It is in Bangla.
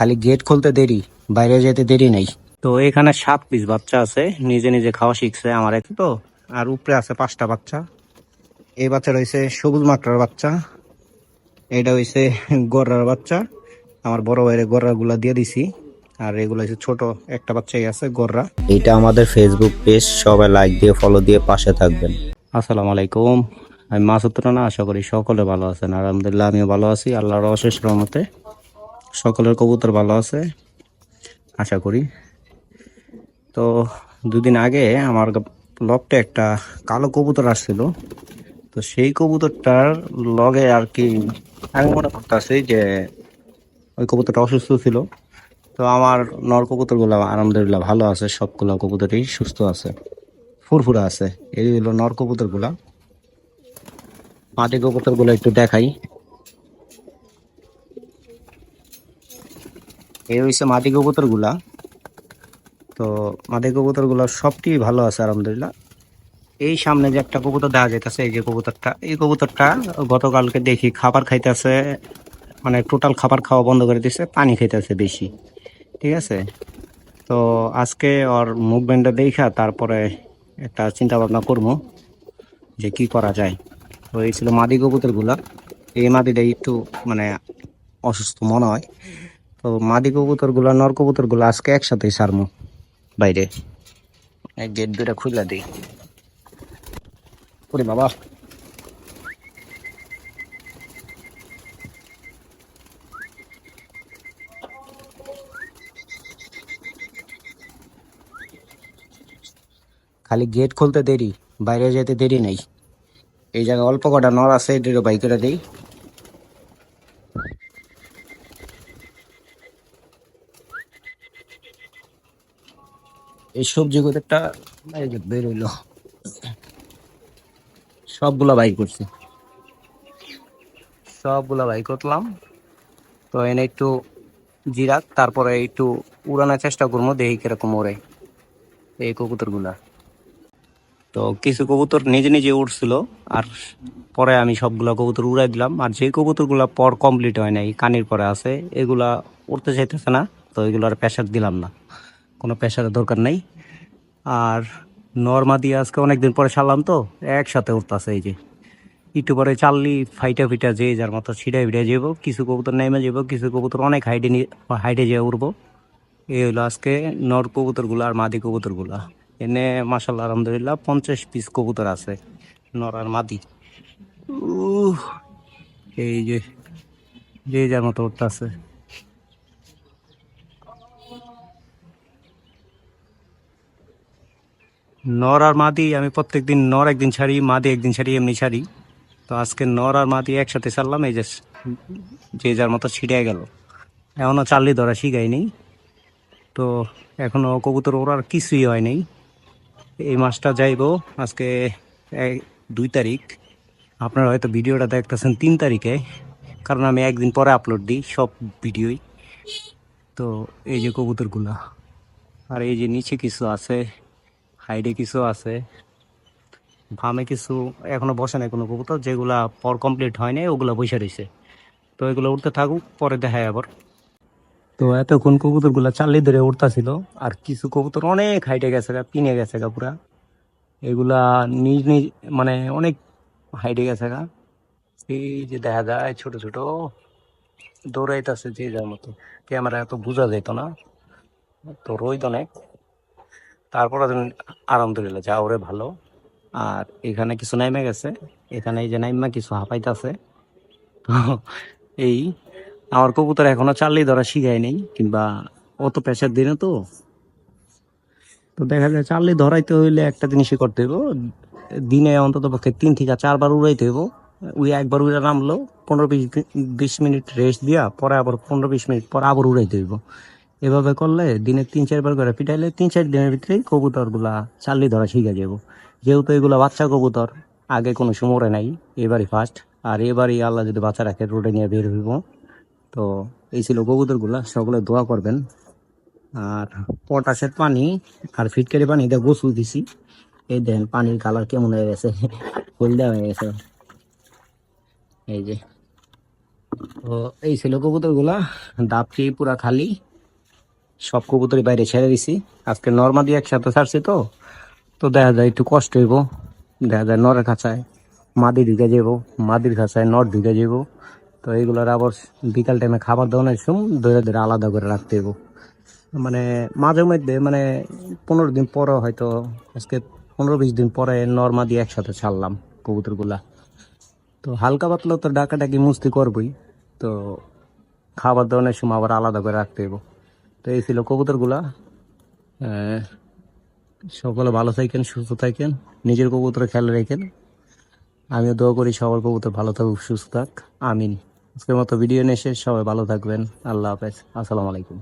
খালি গেট খুলতে দেরি বাইরে যেতে দেরি নেই। তো এখানে সাত পিস বাচ্চা আছে নিজে নিজে খাওয়া শিখছে আমার এক তো। আর উপরে আছে পাঁচটা বাচ্চা। এই বাচ্চা রয়েছে সবুজ মাকড়ার বাচ্চা। এটা হইছে গররার বাচ্চা। আমার বড় ভাইয়ের গররা গুলা দিয়ে দিছি। আর এগুলো হচ্ছে ছোট একটা বাচ্চাই আছে গররা। এটা আমাদের ফেসবুক পেজ সবাই লাইক দিয়ে ফলো দিয়ে পাশে থাকবেন। আসসালামু আলাইকুম। আমি মাসুদ না আশা করি সকলে ভালো আছেন। আলহামদুলিল্লাহ আমিও ভালো আছি। আল্লাহর অশেষ রহমতে। সকলের কবুতর ভালো আছে, আশা করি। তো দুদিন আগে আমার লকটে একটা কালো কবুতর আসছিল। তো সেই কবুতরটার লগে আর কি আমি মনে করতেছি যে ওই কবুতরটা অসুস্থ ছিল। তো আমার নর কবুতরগুলো আলহামদুলিল্লাহ ভালো আছে, সবগুলো কবুতরই সুস্থ আছে, ফুরফুরা আছে। এই হলো নর কবুতরগুলা। মাটি কবুতরগুলো একটু দেখাই। এই হচ্ছে মাটি কবুতরগুলা। তো মাটি কবুতরগুলো সবটি ভালো আছে, আলহামদুলিল্লাহ। এই সামনে যে একটা কবুতর দেখা যাইতেছে, এই যে কবুতরটা, এই কবুতরটা গতকালকে দেখি খাবার খাইতেছে মানে টোটাল খাবার খাওয়া বন্ধ করে দিছে, পানি খাইতেছে বেশি, ঠিক আছে? তো আজকে ওর মুভমেন্টটা দেখা, তারপরে একটা চিন্তা ভাবনা করব যে কি করা যায়। তো এই ছিল মাদি কবুতরগুলা। এই মাদিটা একটু মানে অসুস্থ মনে হয়। তো মাদি কবুতরগুলা নর কবুতরগুলো আজকে একসাথেই সারমু। বাইরে। এই গেট দুটা খুলে দিই। ওরে বাবা। খালি গেট খুলতে দেরি বাইরে যেতে দেরি নেই। এই জায়গায় অল্প কটা নর আছে এটা বাইকেরা দেই। এই সবজি গোদেরটা এই বের হইল। সবগুলা বাই করছি। সবগুলা বাই করলাম। তো এনে একটু জিরাক তারপরে একটু উড়ানোর চেষ্টা করব, দেখি কীরকম ওড়ে এই কবুতরগুলা। তো কিছু কবুতর নিজে নিজে উঠছিল আর পরে আমি সবগুলা কবুতর উড়াই দিলাম। আর যে কবুতরগুলা পর কমপ্লিট হয় নাই, কানির পরে আছে, এগুলা উড়তে চাইতেছে না, তো এগুলো আর প্রেশার দিলাম না। কোনো প্রেশারের দরকার নাই। আর নর্মা দিয়ে আজকে অনেকদিন পরে ছাড়লাম তো, একসাথে উঠতেছে এই যে। একটু পরে চাললি, ফাইটা ফিটা যে যার মতো ছিটাই ফিটে যাব কিছু কবুতর নেমে যাব কিছু কবুতর অনেক হাইটে নিয়ে হাইটে যেয়ে উঠবো এই হলো আজকে নর কবুতরগুলো আর মাদি কবুতরগুলা। এনে মাসাল্লাহ আলহামদুলিল্লাহ, পঞ্চাশ পিস কবুতর আছে, নর আর মাদি। এই যে যে যার মতো উঠতেছে। নর আর মাদি আমি প্রত্যেকদিন নর একদিন ছাড়ি, মাদি একদিন ছাড়ি, এমনি ছাড়ি। তো আজকে নর আর মাদি একসাথে ছাড়লাম, এই যে যে যার মতো ছিটে গেল। এখনও চাললি ধরা শিখাইনি তো এখনও কবুতর ওড়ার কিছুই হয় নাই। এই মাসটা যাইব আজকে দুই তারিখ। আপনারা হয়তো ভিডিওটা দেখতেছেন তিন তারিখে, কারণ আমি একদিন পরে আপলোড দিই সব ভিডিওই। তো এই যে কবুতরগুলা, আর এই যে নিচে কিছু আছে। হাইডে কিছু আছে। ফার্মে কিছু এখনও বসে নাই কোনো কবুতর, যেগুলা পর কমপ্লিট হয় নাই, ওগুলা বসে রয়েছে। তো এগুলো উঠতে থাকুক, পরে দেখায় আবার। তো এতক্ষণ কবুতরগুলা চাল্লি ধরে উঠতাছিল, আর কিছু কবুতর অনেক হাইটে গেছে গা, পিনে গেছে গা পুরা। এগুলা নিজ নিজ মানে অনেক হাইটে গেছে গা। এই যে দেখা যায় ছোট ছোট, দৌড়াইতেছে যে যার মতো। ক্যামেরা এত বোঝা যেত না। তো রোদ অনেক। তারপর আলহামদুলিল্লাহ, যা ওরে ভালো। আর এখানে কিছু নাইমে গেছে। এখানে এই যে নাইমা কিছু হাঁপাইতেছে। তো এই আমার কবুতর এখনও চাললেই ধরা শিখায় নেই, কিংবা অত প্রেশার দিনে তো। তো দেখা যায় চাললি ধরাইতে হইলে একটা জিনিসই করতে হইব। দিনে অন্তত পক্ষে তিন থেকে চারবার উড়াইতে হইব। উই একবার উড়ে নামলো, পনেরো বিশ বিশ মিনিট রেস্ট দিয়া, পরে আবার পনেরো বিশ মিনিট পরে আবার উড়াইতে হইব। এভাবে করলে দিনে তিন, চারবার করে পিটাইলে তিন, চার দিনের ভিতরে কবুতরগুলা চাললি ধরা শিখে যাব। যেহেতু এগুলো বাচ্চা কবুতর, আগে কোনো সময় নাই, এবারই ফার্স্ট আর এবারই আল্লাহ যদি বাচ্চা রাখে রোডে নিয়ে বের হইব। তো এই ছিল কবুতরগুলা, সকলে দোয়া করবেন। আর পটাশের পানি আর ফিটকারি পানি দিয়ে গোসল দিছি। এই দেন পানির কালার কেমন হয়ে গেছে, হলদে হয়ে গেছে। এই যে। তো এই ছিল কবুতরগুলা দাপটি পুরা খালি। সব কবুতরই বাইরে ছেড়ে দিছি। আজকে নর্মা দিয়ে একসাথে ছাড়ছি তো। তো দেখা যায় একটু কষ্ট হইব। দেখা যায় নরের খাঁচায় মাদি ঢুকে যাব মাদির খাঁচায় নর ঢুকে যাব তো এইগুলোর আবার বিকাল টাইমে খাবার দাওয়ানোর সময় ধরে ধরে আলাদা করে রাখতে হইব। মানে মাঝে মধ্যে মানে পনেরো দিন পরে হয়তো, আজকে পনেরো বিশ দিন পরে নর্মা দিয়ে একসাথে ছাড়লাম কবুতরগুলা। তো হালকা পাতলা তো ডাকাডাকি মুস্তি করবই। তো খাবার দাওয়ানোর সময় আবার আলাদা করে রাখতে হইব। তো এই ছিল কবুতরগুলা। সকলে ভালো থাকেন, সুস্থ থাকেন, নিজের কবুতরে খেয়াল রেখেন। আমিও দোয়া করি সবার কবুতর ভালো থাকুক, সুস্থ থাক। আমিন। আজকের মতো ভিডিও নিয়ে সবাই ভালো থাকবেন। আল্লাহ হাফেজ। আসসালামু আলাইকুম।